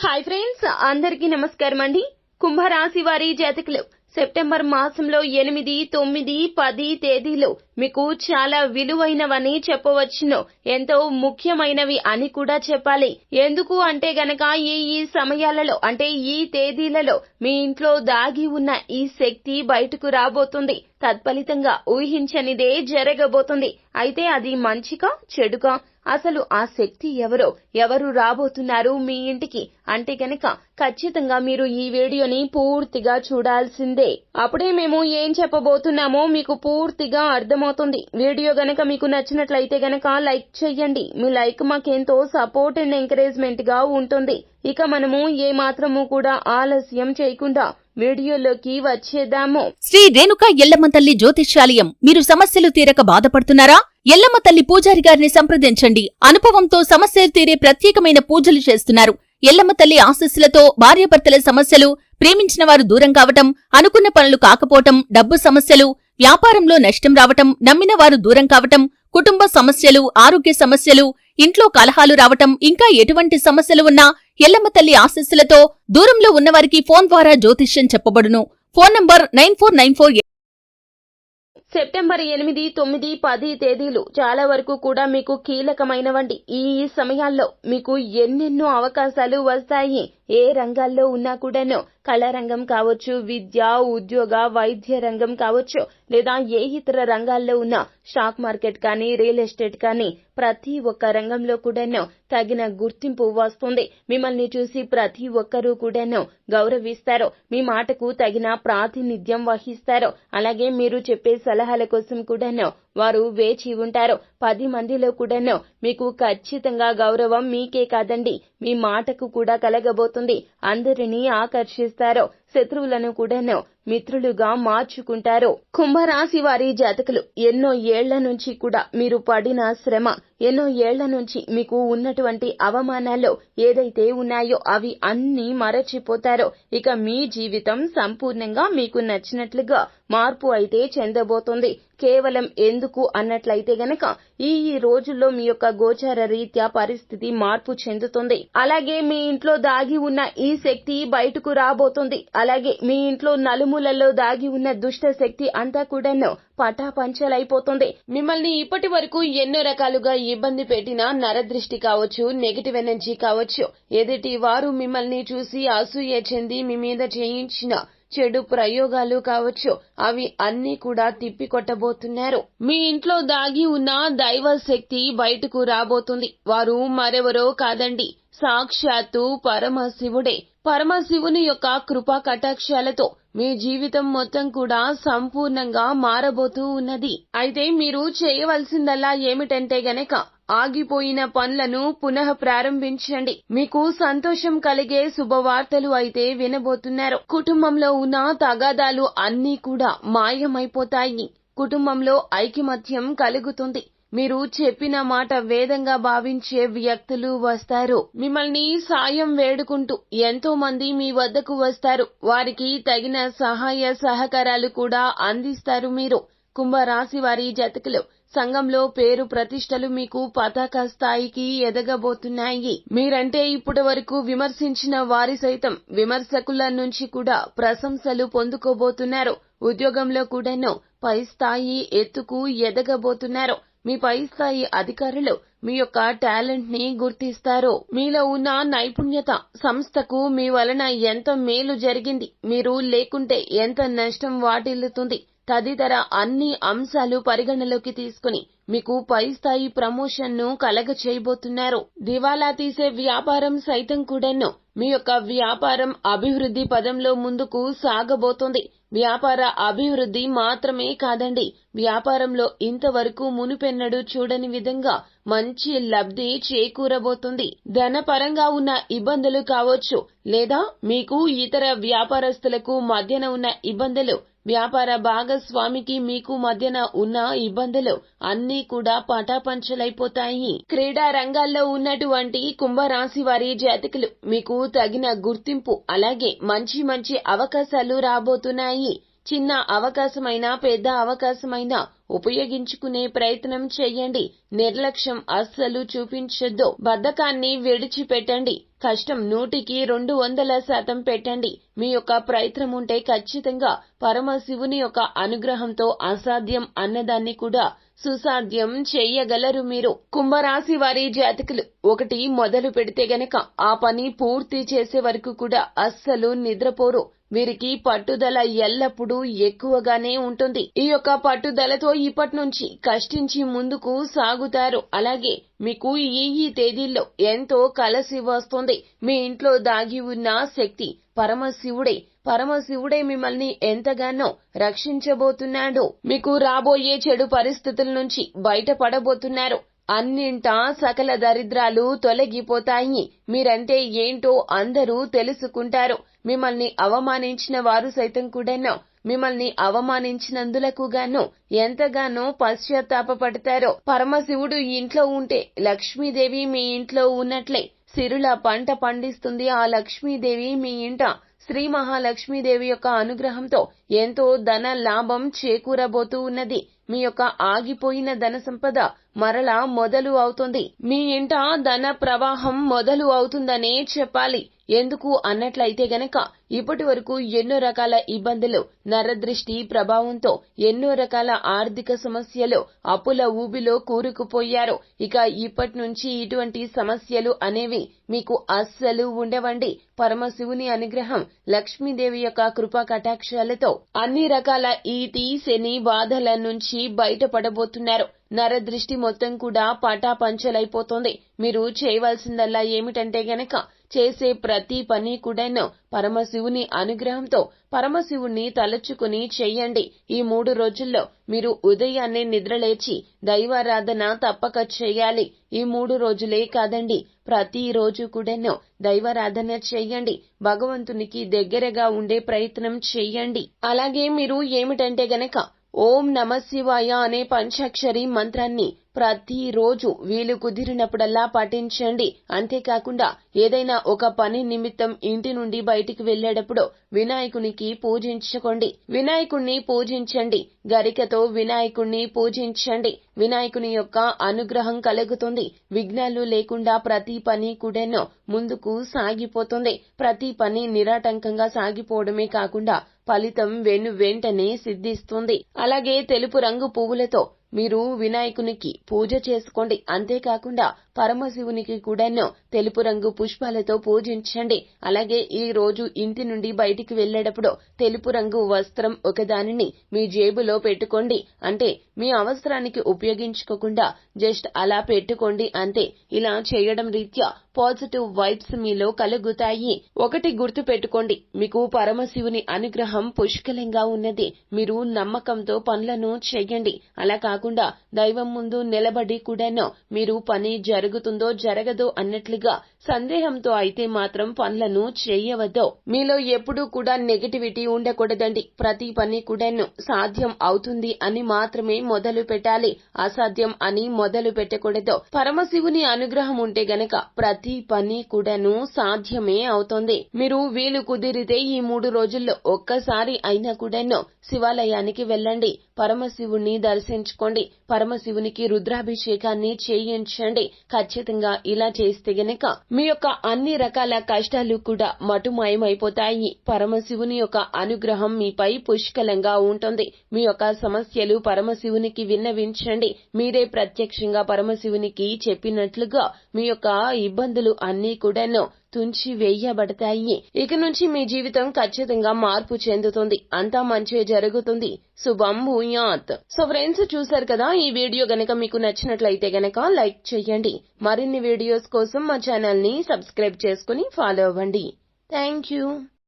Hi friends అందరికీ నమస్కారం అండి. కుంభరాశి వారి జాతకులు సెప్టెంబర్ మాసంలో ఎనిమిది తొమ్మిది పది తేదీలు మీకు చాలా విలువైనవని చెప్పవచ్చును. ఎంతో ముఖ్యమైనవి అని కూడా చెప్పాలి. ఎందుకు అంటే గనక ఈ ఈ సమయాలలో అంటే ఈ తేదీలలో మీ ఇంట్లో దాగి ఉన్న ఈ శక్తి బయటకు రాబోతుంది. తత్ఫలితంగా ఊహించనిదే జరగబోతుంది. అయితే అది మంచిగా చెడుగా అసలు ఆ శక్తి ఎవరో ఎవరు రాబోతున్నారు మీ ఇంటికి? అంటే గనక ఖచ్చితంగా మీరు ఈ వీడియోని పూర్తిగా చూడాల్సిందే. అప్పుడే మేము ఏం చెప్పబోతున్నామో మీకు పూర్తిగా అర్థమవుతుంది. వీడియో గనక మీకు నచ్చినట్లయితే గనక లైక్ చేయండి మీ లైక్ మాకెంతో సపోర్ట్ అండ్ ఎంకరేజ్మెంట్గా ఉంటుంది. ఇక మనము ఏ మాత్రము కూడా ఆలస్యం చేయకుండా వీడియోలోకి వచ్చేద్దాము. శ్రీ రేణుక ఎల్లమ్మ తల్లి జ్యోతిష్యాలయం మీరు సమస్యలు తీరక బాధపడుతున్నారా? ఎల్లమ్మ తల్లి పూజారి గారిని సంప్రదించండి. అనుభవంతో సమస్యలు తీరే ప్రత్యేకమైన పూజలు చేస్తున్నారు. ఎల్లమ్మ తల్లి ఆశస్సులతో భార్యాభర్తల సమస్యలు ప్రేమించిన వారు దూరం కావటం అనుకున్న పనులు కాకపోవటం డబ్బు సమస్యలు వ్యాపారంలో నష్టం రావటం నమ్మిన వారు దూరం కావటం కుటుంబ సమస్యలు ఆరోగ్య సమస్యలు ఇంట్లో కలహాలు రావటం ఇంకా ఎటువంటి సమస్యలు ఉన్నా ఎల్లమ్మ తల్లి ఆశస్సులతో దూరంలో ఉన్నవారికి ఫోన్ ద్వారా జ్యోతిష్యం చెప్పబడును. Phone number nine four nine four September ఎనిమిది తొమ్మిది పది తేదీలు చాలా వరకు కూడా మీకు కీలకమైనవండి. ఈ సమయాల్లో మీకు ఎన్నెన్నో అవకాశాలు వస్తాయి. ఏ రంగాల్లో ఉన్నా కూడాను కళారంగం కావచ్చు విద్య ఉద్యోగ వైద్య రంగం కావచ్చు లేదా ఏ ఇతర రంగాల్లో ఉన్న స్టాక్ మార్కెట్ కానీ రియల్ ఎస్టేట్ కానీ ప్రతి ఒక్క రంగంలో కూడాను తగిన గుర్తింపు వస్తుంది. మిమ్మల్ని చూసి ప్రతి ఒక్కరూ కూడాను గౌరవిస్తారు. మీ మాటకు తగిన ప్రాతినిధ్యం వహిస్తారు. అలాగే మీరు చెప్పే సలహాల కోసం కూడాను వారు వేచి ఉంటారు. పది మందిలో కూడాను మీకు ఖచ్చితంగా గౌరవం మీకే కాదండి. మీ మాటకు కూడా కలగబోతుంది. అందరినీ ఆకర్షిస్తారు. శత్రువులను కూడాను మిత్రులుగా మార్చుకుంటారు. కుంభరాశి వారి జాతకులు ఎన్నో ఏళ్ళ నుంచి కూడా మీరు పడిన శ్రమ. ఎన్నో ఏళ్ళ నుంచి మీకు ఉన్నటువంటి అవమానాల్లో ఏదైతే ఉన్నాయో అవి అన్నీ మరచిపోతారో ఇక మీ జీవితం సంపూర్ణంగా మీకు నచ్చినట్లుగా మార్పు అయితే చెందబోతుంది. కేవలం ఎందుకు అన్నట్లయితే గనక ఈ ఈ రోజుల్లో మీ యొక్క గోచార రీత్యా పరిస్థితి మార్పు చెందుతుంది. అలాగే మీ ఇంట్లో దాగి ఉన్న ఈ శక్తి బయటకు రాబోతుంది. అలాగే మీ ఇంట్లో నలుమూలల్లో దాగి ఉన్న దుష్ట శక్తి అంతా కూడాను పటాపంచలైపోతుంది. మిమ్మల్ని ఇప్పటి వరకు ఎన్నో రకాలుగా ఇబ్బంది పెట్టిన నరదృష్టి కావచ్చు నెగిటివ్ ఎనర్జీ కావచ్చు. ఎదుటి వారు మిమ్మల్ని చూసి అసూయ చెంది మీ మీద చేయించిన చెడు ప్రయోగాలు కావచ్చు. అవి అన్ని కూడా తిప్పికొట్టబోతున్నారు. మీ ఇంట్లో దాగి ఉన్న దైవ శక్తి బయటకు రాబోతుంది. వారు మరెవరో కాదండి. సాక్షాత్తు పరమశివుడే. పరమశివుని యొక్క కృపా కటాక్షాలతో మీ జీవితం మొత్తం కూడా సంపూర్ణంగా మారబోతూ ఉన్నది. అయితే మీరు చేయవలసిందల్లా ఏమిటంటే గనక ఆగిపోయిన పనులను పునః ప్రారంభించండి. మీకు సంతోషం కలిగే శుభవార్తలు అయితే వినబోతున్నారు. కుటుంబంలో ఉన్న తగాదాలు అన్నీ కూడా మాయమైపోతాయి. కుటుంబంలో ఐకమత్యం కలుగుతుంది. మీరు చెప్పిన మాట వేదంగా భావించే వ్యక్తులు వస్తారు. మిమ్మల్ని సాయం వేడుకుంటూ ఎంతో మంది మీ వద్దకు వస్తారు. వారికి తగిన సహాయ సహకారాలు కూడా అందిస్తారు మీరు. కుంభరాశి వారి జతకులు సంఘంలో పేరు ప్రతిష్టలు మీకు పతాక స్థాయికి ఎదగబోతున్నాయి. మీరంటే ఇప్పటి వరకు విమర్శించిన వారి సైతం విమర్శకుల నుంచి కూడా ప్రశంసలు పొందుకోబోతున్నారు. ఉద్యోగంలో కూడాను పై స్థాయి ఎత్తుకు ఎదగబోతున్నారు. మీ పై స్థాయి అధికారులు మీ యొక్క టాలెంట్ని గుర్తిస్తారు. మీలో ఉన్న నైపుణ్యత సంస్థకు మీ వలన ఎంత మేలు జరిగింది మీరు లేకుంటే ఎంత నష్టం వాటిల్లుతుంది తదితర అన్ని అంశాలు పరిగణలోకి తీసుకుని మీకు పై స్థాయి ప్రమోషన్ను కలగ చేయబోతున్నారు దివాలా తీసే వ్యాపారం సైతం కూడాను మీ యొక్క వ్యాపారం అభివృద్ధి పదంలో ముందుకు సాగబోతోంది. వ్యాపార అభివృద్ధి మాత్రమే కాదండి వ్యాపారంలో ఇంతవరకు మునుపెన్నడు చూడని విధంగా మంచి లబ్ధి చేకూరబోతుంది. ధనపరంగా ఉన్న ఇబ్బందులు కావచ్చు లేదా మీకు ఇతర వ్యాపారస్తులకు మధ్యన ఉన్న ఇబ్బందులు వ్యాపార భాగస్వామికి మీకు మధ్యన ఉన్న ఇబ్బందులు అన్నీ కూడా పటాపంచలైపోతాయి. క్రీడా రంగాల్లో ఉన్నటువంటి కుంభరాశి వారి జాతకులు మీకు తగిన గుర్తింపు అలాగే మంచి మంచి అవకాశాలు రాబోతున్నాయి. చిన్న అవకాశమైనా పెద్ద అవకాశమైనా ఉపయోగించుకునే ప్రయత్నం చేయండి. నిర్లక్ష్యం అస్సలు చూపించొద్దు. బద్ధకాన్ని విడిచిపెట్టండి. కష్టం నూటికి రెండు వందల శాతం పెట్టండి. మీ యొక్క ప్రయత్నం ఉంటే ఖచ్చితంగా పరమశివుని యొక్క అనుగ్రహంతో అసాధ్యం అన్నదాన్ని కూడా సుసాధ్యం చెయ్యగలరు మీరు. కుంభరాశి వారి జాతకులు ఒకటి మొదలు పెడితే గనక ఆ పని పూర్తి చేసే వరకు కూడా అస్సలు నిద్రపోరు. వీరికి పట్టుదల ఎల్లప్పుడూ ఎక్కువగానే ఉంటుంది. ఈ యొక్క పట్టుదలతో ఇప్పటి నుంచి కష్టించి ముందుకు సాగుతారు. అలాగే మీకు ఈ ఈ తేదీల్లో ఎంతో కలసి వస్తుంది. మీ ఇంట్లో దాగి ఉన్న శక్తి పరమశివుడే. పరమశివుడే మిమ్మల్ని ఎంతగానో రక్షించబోతున్నాడు. మీకు రాబోయే చెడు పరిస్థితుల నుంచి బయటపడబోతున్నారు. అన్నింటా సకల దరిద్రాలు తొలగిపోతాయి. మీరంటే ఏంటో అందరూ తెలుసుకుంటారు. మిమ్మల్ని అవమానించిన వారు సైతం కూడాను మిమ్మల్ని అవమానించినందులకు గాను ఎంతగానో పశ్చాత్తాపడతారో పరమశివుడు ఇంట్లో ఉంటే లక్ష్మీదేవి మీ ఇంట్లో ఉన్నట్లే. సిరుల పంట పండిస్తుంది ఆ లక్ష్మీదేవి మీ ఇంట. శ్రీ మహాలక్ష్మీదేవి యొక్క అనుగ్రహంతో ఎంతో ధన లాభం చేకూరబోతూ ఉన్నది. మీ యొక్క ఆగిపోయిన ధన సంపద మరలా మొదలు అవుతుంది. మీ ఇంట ధన ప్రవాహం మొదలు అవుతుందనే చెప్పాలి. ఎందుకు అన్నట్లయితే గనక ఇప్పటి వరకు ఎన్నో రకాల ఇబ్బందులు నరదృష్టి ప్రభావంతో ఎన్నో రకాల ఆర్థిక సమస్యలు అప్పుల ఊబిలో కూరుకుపోయారు. ఇక ఇప్పటి నుంచి ఇటువంటి సమస్యలు అనేవి మీకు అస్సలు ఉండవండి. పరమశివుని అనుగ్రహం లక్ష్మీదేవి యొక్క కృపా కటాక్షాలతో అన్ని రకాల ఈతి శని బాధల నుంచి బయటపడబోతున్నారు. నరదృష్టి మొత్తం కూడా పటాపంచలైపోతోంది. మీరు చేయవలసిందల్లా ఏమిటంటే గనక చేసే ప్రతి పని కూడాను పరమశివుని అనుగ్రహంతో పరమశివుణ్ణి తలచుకుని చెయ్యండి ఈ మూడు రోజుల్లో మీరు ఉదయాన్నే నిద్రలేచి దైవారాధన తప్పక చేయాలి. ఈ మూడు రోజులే కాదండి ప్రతి రోజు కూడాను దైవారాధన చెయ్యండి భగవంతునికి దగ్గరగా ఉండే ప్రయత్నం చెయ్యండి అలాగే మీరు ఏమిటంటే గనక ఓం నమ శివాయ అనే పంచాక్షరి మంత్రాన్ని ప్రతిరోజు వీలు కుదిరినప్పుడల్లా పఠించండి. అంతేకాకుండా ఏదైనా ఒక పని నిమిత్తం ఇంటి నుండి బయటికి వెళ్ళేటప్పుడు వినాయకునికి పూజించుకోండి. వినాయకుణ్ణి పూజించండి. గరికతో వినాయకుణ్ణి పూజించండి. వినాయకుని యొక్క అనుగ్రహం కలుగుతుంది. విఘ్నాలు లేకుండా ప్రతి పని కూడాను ముందుకు సాగిపోతుంది. ప్రతి పని నిరాటంకంగా సాగిపోవడమే కాకుండా ఫలితం వెను వెంటనే సిద్ధిస్తుంది. అలాగే తెలుపు రంగు పువ్వులతో మీరు వినాయకునికి పూజ చేసుకోండి. అంతేకాకుండా పరమశివునికి కూడాను తెలుపు రంగు పుష్పాలతో పూజించండి. అలాగే ఈ రోజు ఇంటి నుండి బయటికి వెళ్ళేటప్పుడు తెలుపు రంగు వస్త్రం ఒకదానిని మీ జేబులో పెట్టుకోండి. అంటే మీ అవసరానికి ఉపయోగించుకోకుండా జస్ట్ అలా పెట్టుకోండి. అంతే ఇలా చేయడం రీత్యా పాజిటివ్ వైబ్స్ మీలో కలుగుతాయి. ఒకటి గుర్తు పెట్టుకోండి. మీకు పరమశివుని అనుగ్రహం పుష్కలంగా ఉన్నది. మీరు నమ్మకంతో పనులను చేయండి. అలా కాకుండా దైవం ముందు నిలబడి కూడాను మీరు పని జరుగుతుందో జరగదో అన్నట్లుగా సందేహంతో అయితే మాత్రం పనులను చేయవద్దు. మీలో ఎప్పుడూ కూడా నెగటివిటీ ఉండకూడదండి. ప్రతి పని కూడాను సాధ్యం అవుతుంది అని మాత్రమే మొదలు పెట్టాలి. అసాధ్యం అని మొదలు పెట్టకూడదు. పరమశివుని అనుగ్రహం ఉంటే గనక ప్రతి పని కూడాను సాధ్యమే అవుతుంది. మీరు వీలు కుదిరితే ఈ మూడు రోజుల్లో ఒక్కసారి అయినా కూడాను శివాలయానికి వెళ్ళండి. పరమశివుణ్ణి దర్శించుకోండి. పరమశివునికి రుద్రాభిషేకాన్ని చేయించండి. ఖచ్చితంగా ఇలా చేస్తే గనక మీ యొక్క అన్ని రకాల కష్టాలు కూడా మటుమాయమైపోతాయి. పరమశివుని యొక్క అనుగ్రహం మీపై పుష్కలంగా ఉంటుంది. మీ యొక్క సమస్యలు పరమశివునికి విన్నవించండి. మీరే ప్రత్యక్షంగా పరమశివునికి చెప్పినట్లుగా మీ యొక్క ఇబ్బందులు అన్నీ కూడాను తుంచి వేయబడతాయి. ఇక నుంచి మీ జీవితం ఖచ్చితంగా మార్పు చెందుతుంది. అంతా మంచి జరుగుతుంది. శుభం భూయాత్. సో ఫ్రెండ్స్ చూసారు కదా ఈ వీడియో గనక మీకు నచ్చినట్లయితే గనక లైక్ చేయండి. మరిన్ని వీడియోస్ కోసం మా ఛానల్ని సబ్స్క్రైబ్ చేసుకుని ఫాలో అవ్వండి. Thank you.